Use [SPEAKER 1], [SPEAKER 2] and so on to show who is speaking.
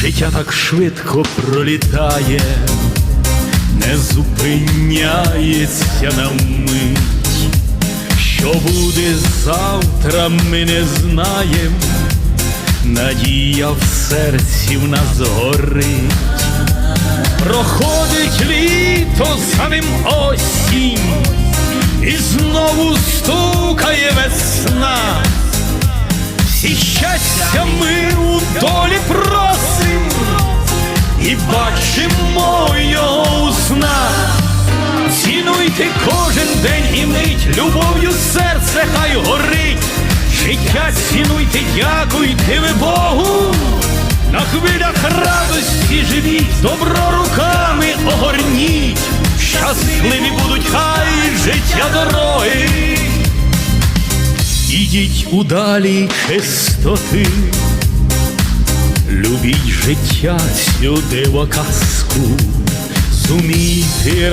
[SPEAKER 1] Життя так швидко пролітає, не зупиняється на мить. Що буде завтра, ми не знаєм, надія в серці в нас горить. Проходить літо за ним осінь, і знову його у снах. Цінуйте кожен день і мить, любов'ю серце хай горить. Життя цінуйте, дякуйте ви Богу. На хвилях радості живіть, добро руками огорніть. Щасливі будуть хай життя дороги. Ідіть у далі чистоти, любіть життя цю диво казку, зумійте